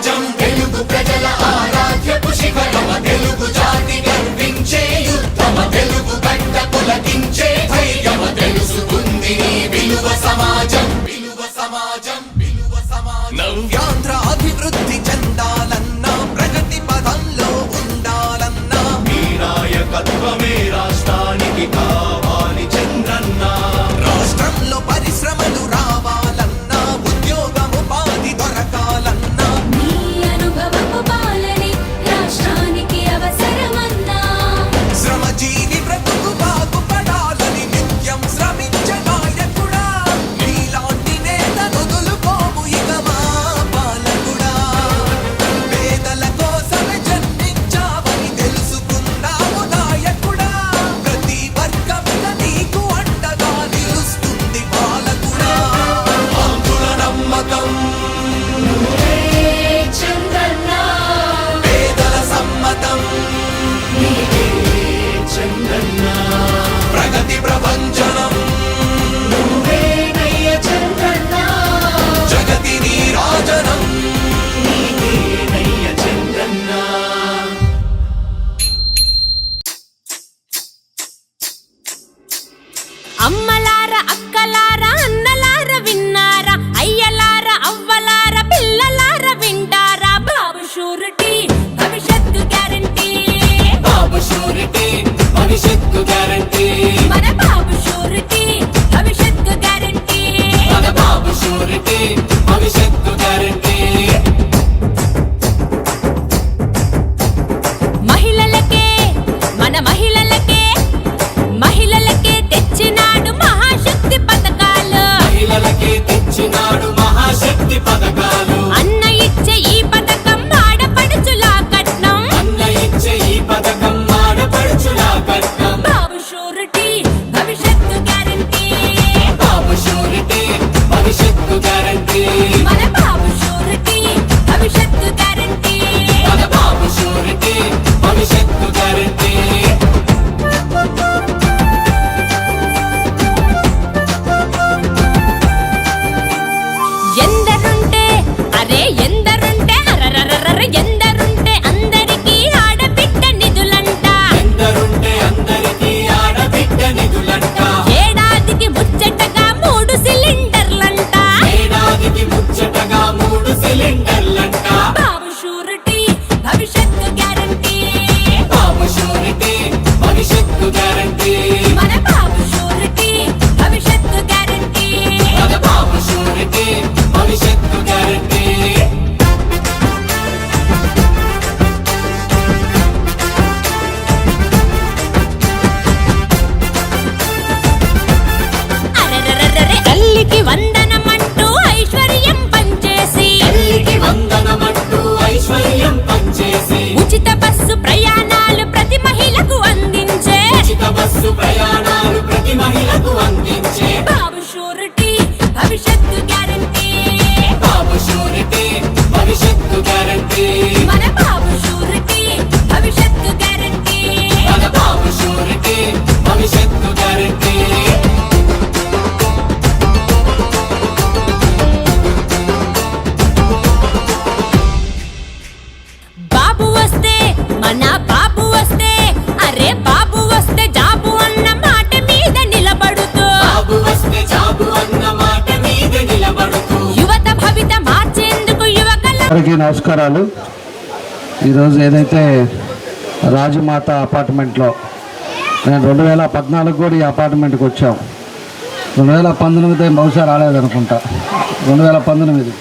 jump. to guarantee అందరికీ నమస్కారాలు. ఈరోజు ఏదైతే రాజమాత అపార్ట్మెంట్లో నేను రెండు వేల పద్నాలుగు కూడా ఈ అపార్ట్మెంట్కి వచ్చాం. రెండు వేల పంతొమ్మిది బహుశా రాలేదనుకుంటా. రెండు వేల పంతొమ్మిది.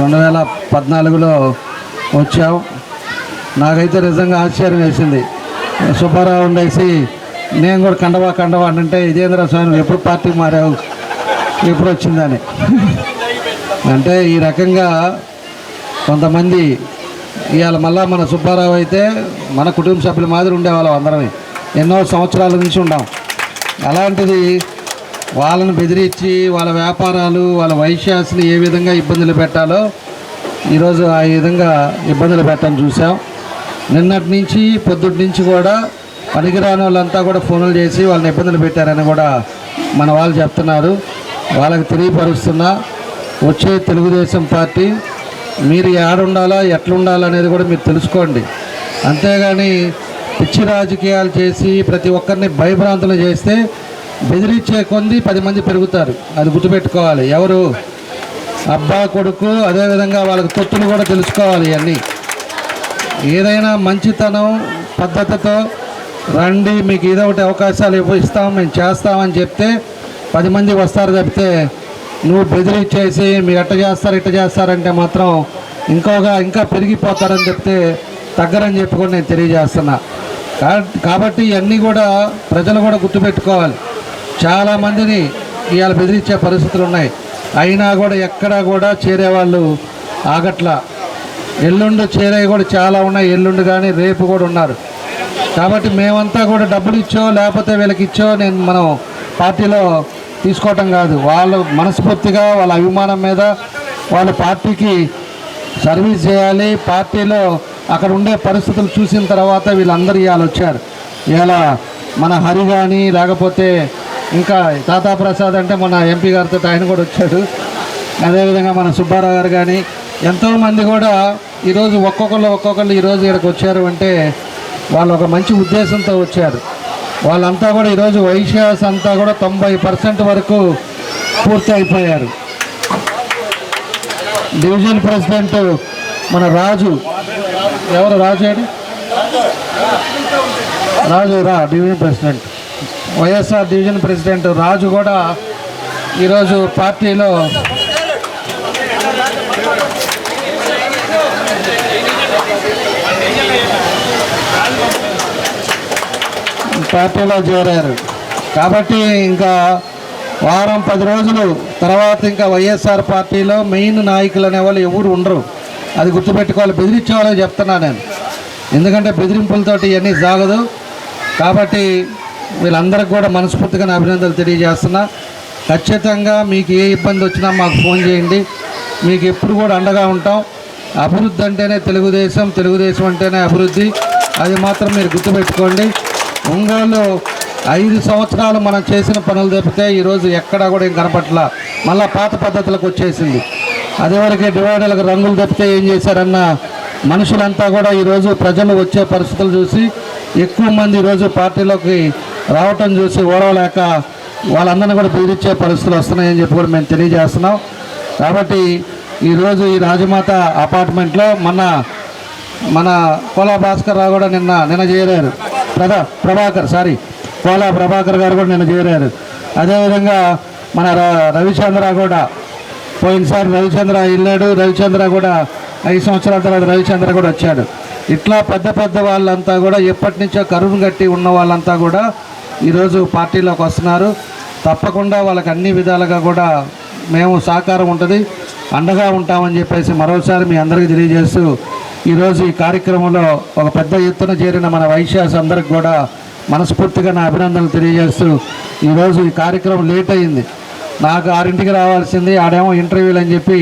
రెండు వేల పద్నాలుగులో వచ్చాం. నాకైతే నిజంగా ఆశ్చర్యం వేసింది. సుబ్బారావు ఉండేసి నేను కూడా కండవా కండవా అంటే ఇదేంద్ర స్వామి ఎప్పుడు పార్టీ మారావు? ఎప్పుడు వచ్చిందని? అంటే ఈ రకంగా కొంతమంది ఇవాళ మళ్ళా మన సుబ్బారావు అయితే మన కుటుంబ సభ్యుల మాదిరి ఉండేవాళ్ళం అందరమే. ఎన్నో సంవత్సరాల నుంచి ఉండాం. అలాంటిది వాళ్ళని బెదిరించి వాళ్ళ వ్యాపారాలు వాళ్ళ వైశ్యాసులు ఏ విధంగా ఇబ్బందులు పెట్టాలో ఈరోజు ఆ విధంగా ఇబ్బందులు పెట్టడం చూసాం. నిన్నటి నుంచి పొద్దుటి నుంచి కూడా పనికిరాని వాళ్ళంతా కూడా ఫోన్లు చేసి వాళ్ళని ఇబ్బందులు పెట్టారని కూడా మన వాళ్ళు చెప్తున్నారు. వాళ్ళకి తెలియపరుస్తున్నా. వచ్చే తెలుగుదేశం పార్టీ మీరు ఏడుండాలా ఎట్లుండాలా అనేది కూడా మీరు తెలుసుకోండి. అంతేగాని పిచ్చి రాజకీయాలు చేసి ప్రతి ఒక్కరిని భయభ్రాంతులు చేస్తే బెదిరించే కొంది పది మంది పెరుగుతారు. అది గుర్తుపెట్టుకోవాలి. ఎవరు అబ్బా కొడుకు అదేవిధంగా వాళ్ళకి తొత్తులు కూడా తెలుసుకోవాలి ఇవన్నీ. ఏదైనా మంచితనం పద్ధతితో రండి మీకు ఏదో ఒకటి అవకాశాలు ఇవ్వ- ఇస్తాం మేము చేస్తామని చెప్తే పది మంది వస్తారు తప్పితే నువ్వు బెదిరించేసి మీరు ఎట్ట చేస్తారు ఇట్ట చేస్తారంటే మాత్రం ఇంకోగా ఇంకా పెరిగిపోతారని చెప్తే తగ్గరని చెప్పి కూడా నేను తెలియజేస్తున్నా. కాబట్టి ఇవన్నీ కూడా ప్రజలు కూడా గుర్తుపెట్టుకోవాలి. చాలామందిని ఇవాళ బెదిరించే పరిస్థితులు ఉన్నాయి. అయినా కూడా ఎక్కడా కూడా చేరేవాళ్ళు ఆగట్ల. ఎల్లుండి చేరే కూడా చాలా ఉన్నాయి ఎల్లుండి కానీ రేపు కూడా ఉన్నారు. కాబట్టి మేమంతా కూడా డబ్బులు ఇచ్చో లేకపోతే వీళ్ళకి ఇచ్చో నేను మనం పార్టీలో తీసుకోవటం కాదు. వాళ్ళు మనస్ఫూర్తిగా వాళ్ళ అభిమానం మీద వాళ్ళ పార్టీకి సర్వీస్ చేయాలి. పార్టీలో అక్కడ ఉండే పరిస్థితులు చూసిన తర్వాత వీళ్ళందరూ ఇవాళ వచ్చారు. ఇవాళ మన హరి కానీ లేకపోతే ఇంకా తాతా ప్రసాద్ అంటే మన ఎంపీ గారితో ఆయన కూడా వచ్చాడు. అదేవిధంగా మన సుబ్బారావు గారు కానీ ఎంతోమంది కూడా ఈరోజు ఒక్కొక్కరు ఒక్కొక్కరు ఈరోజు ఇక్కడికి వచ్చారు అంటే వాళ్ళు ఒక మంచి ఉద్దేశంతో వచ్చారు. వాళ్ళంతా కూడా ఈరోజు వైశ్యాస్ అంతా కూడా తొంభై పర్సెంట్ వరకు పూర్తి అయిపోయారు. డివిజన్ ప్రెసిడెంట్ మన రాజు. ఎవరు రాజు అండి? రాజు రా division president. YSR division president Raju కూడా ఈరోజు పార్టీలో పార్టీలో చేరారు. కాబట్టి ఇంకా వారం పది రోజులు తర్వాత ఇంకా వైఎస్ఆర్ పార్టీలో మెయిన్ నాయకులు అనేవాళ్ళు ఎవరు ఉండరు. అది గుర్తుపెట్టుకోవాలి. బెదిరించేవాళ్ళని చెప్తున్నా నేను. ఎందుకంటే బెదిరింపులతోటి ఇవన్నీ సాగదు. కాబట్టి వీళ్ళందరికీ కూడా మనస్ఫూర్తిగా నా అభినందనలు తెలియజేస్తున్నా. ఖచ్చితంగా మీకు ఏ ఇబ్బంది వచ్చినా మాకు ఫోన్ చేయండి. మీకు ఎప్పుడు కూడా అండగా ఉంటాం. అభివృద్ధి అంటేనే తెలుగుదేశం తెలుగుదేశం అంటేనే అభివృద్ధి. అది మాత్రం మీరు గుర్తుపెట్టుకోండి. ఒంగోలు ఐదు సంవత్సరాలు మనం చేసిన పనులు తప్పితే ఈరోజు ఎక్కడా కూడా ఏం కనపట్ల మళ్ళీ పాత పద్ధతులకు వచ్చేసింది. అదేవరకే డివైడర్లకు రంగులు తప్పితే ఏం చేశారన్న మనుషులంతా కూడా ఈరోజు ప్రజలు వచ్చే పరిస్థితులు చూసి ఎక్కువ మంది ఈరోజు పార్టీలోకి రావటం చూసి ఓడవలేక వాళ్ళందరినీ కూడా బెదిరించే పరిస్థితులు వస్తున్నాయని చెప్పి కూడా మేము తెలియజేస్తున్నాం. కాబట్టి ఈరోజు ఈ రాజమాత అపార్ట్మెంట్లో మన మన కోలా భాస్కర్ రావు కూడా నిన్న నిన్న చేయలేరు ప్రధా ప్రభాకర్ సారీ కోలా ప్రభాకర్ గారు కూడా నిన్న చేరారు. అదేవిధంగా మన ర- రవిచంద్ర కూడా పోయినసారి రవిచంద్ర వెళ్ళాడు. రవిచంద్ర కూడా ఐదు సంవత్సరాల తర్వాత రవిచంద్ర కూడా వచ్చాడు. ఇట్లా పెద్ద పెద్ద వాళ్ళంతా కూడా ఎప్పటి నుంచో కరువు గట్టి ఉన్న వాళ్ళంతా కూడా ఈరోజు పార్టీలోకి వస్తున్నారు. తప్పకుండా వాళ్ళకి అన్ని విధాలుగా కూడా మేము సహకారం ఉంటుంది. అండగా ఉంటామని చెప్పేసి మరోసారి మీ అందరికీ తెలియజేస్తూ ఈరోజు ఈ కార్యక్రమంలో ఒక పెద్ద ఎత్తున చేరిన మన వైశ్యాస్ అందరికి కూడా మనస్ఫూర్తిగా నా అభినందనలు తెలియజేస్తూ ఈరోజు ఈ కార్యక్రమం లేట్ అయింది. నాకు ఆరింటికి రావాల్సింది ఆడేమో ఇంటర్వ్యూలు అని చెప్పి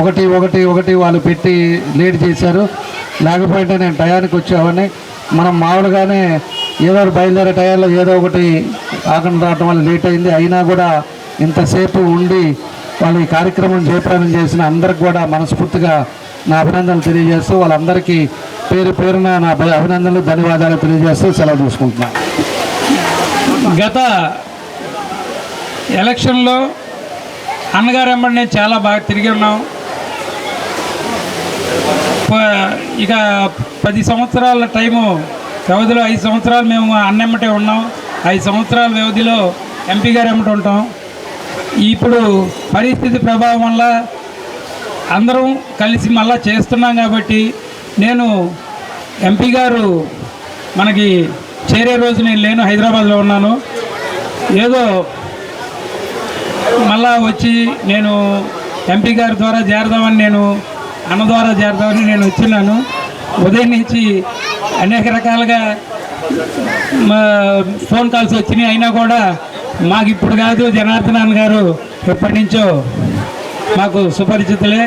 ఒకటి ఒకటి ఒకటి వాళ్ళు పెట్టి లేట్ చేశారు. లేకపోతే నేను టయానికి వచ్చామని మనం మామూలుగానే ఏదో ఒకటి బయలుదేరే టయాల్లో ఏదో ఒకటి ఆకుండా రావడం వల్ల లేట్ అయింది. అయినా కూడా ఇంతసేపు ఉండి వాళ్ళు ఈ కార్యక్రమం చేపడం చేసిన అందరికి కూడా మనస్ఫూర్తిగా నా అభినందనలు తెలియజేస్తూ వాళ్ళందరికీ పేరు పేరున నా అభినందనలు ధన్యవాదాలు తెలియజేస్తూ సెలవు తీసుకుంటున్నాను గత ఎలక్షన్లో అన్నగారు వెంబడి నేను చాలా బాగా తిరిగి ఉన్నాం. ఇక పది సంవత్సరాల టైము వ్యవధిలో ఐదు సంవత్సరాలు మేము అన్నెమ్మటే ఉన్నాం. ఐదు సంవత్సరాల వ్యవధిలో ఎంపీ గారు ఎమ్మటి ఉంటాం. ఇప్పుడు పరిస్థితి ప్రభావం వల్ల అందరం కలిసి మళ్ళా చేస్తున్నాం కాబట్టి నేను ఎంపీ గారు మనకి చేరే రోజు నేను లేను హైదరాబాద్లో ఉన్నాను. ఏదో మళ్ళా వచ్చి నేను ఎంపీ గారి ద్వారా చేరదామని నేను అన్న ద్వారా చేరదామని నేను వచ్చినాను. ఉదయం నుంచి అనేక రకాలుగా మా ఫోన్ కాల్స్ వచ్చినాయి. అయినా కూడా మాకు ఇప్పుడు కాదు జనార్దనాన్ గారు ఎప్పటి నుంచో మాకు సుపరిచితులే.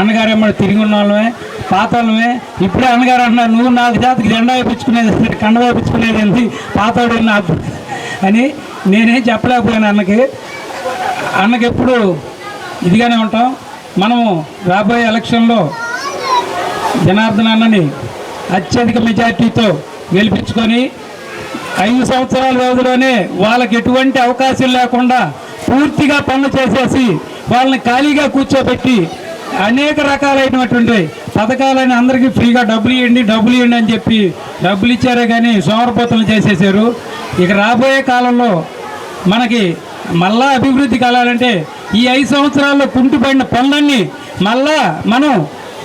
అన్నగారు తిరిగి ఉన్న వాళ్ళమే పాత వాళ్ళమే ఇప్పుడే అన్నగారు అంటున్నారు నువ్వు నాలుగు జాతికి జెండా వేయించుకునేది ఏంటి? కండ వేయించుకునేది ఏంటి పాతోడు నా అని నేనేం చెప్పలేకపోయాను అన్నకి. అన్నకి ఎప్పుడు ఇదిగానే ఉంటాం. మనము రాబోయే ఎలక్షన్లో జనార్దన్ అన్నని అత్యధిక మెజార్టీతో గెలిపించుకొని ఐదు సంవత్సరాల వ్యవధిలోనే వాళ్ళకి ఎటువంటి అవకాశం లేకుండా పూర్తిగా పనులు చేసేసి వాళ్ళని ఖాళీగా కూర్చోబెట్టి అనేక రకాలైనటువంటి పథకాలని అందరికీ ఫ్రీగా డబ్బులు ఇవ్వండి డబ్బులు ఇవ్వండి అని చెప్పి డబ్బులు ఇచ్చారే కానీ సోమరపోతలు చేసేసారు. ఇక రాబోయే కాలంలో మనకి మళ్ళా అభివృద్ధి కలాలంటే ఈ ఐదు సంవత్సరాల్లో కుంటుపడిన పనులన్నీ మళ్ళా మనం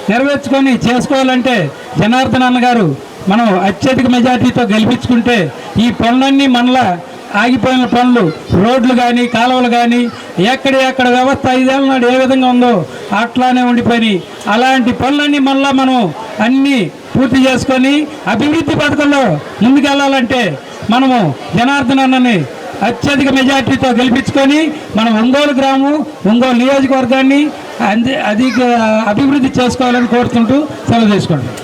నెరవేర్చుకొని చేసుకోవాలంటే జనార్దన్ అన్నగారు మనం అత్యధిక మెజార్టీతో గెలిపించుకుంటే ఈ పనులన్నీ మనలా ఆగిపోయిన పనులు రోడ్లు కానీ కాలువలు కానీ ఎక్కడ ఎక్కడ వ్యవస్థ ఐదేళ్ళ నాడు ఏ విధంగా ఉందో అట్లానే ఉండిపోయినాయి. అలాంటి పనులన్నీ మళ్ళీ మనం అన్నీ పూర్తి చేసుకొని అభివృద్ధి పథకంలో ముందుకెళ్ళాలంటే మనము జనార్దన్ అన్నని అత్యధిక మెజార్టీతో గెలిపించుకొని మనం ఒంగోలు గ్రామం ఒంగోలు నియోజకవర్గాన్ని అంది అధిక అభివృద్ధి చేసుకోవాలని కోరుతుంటూ సెలవు తీసుకోండి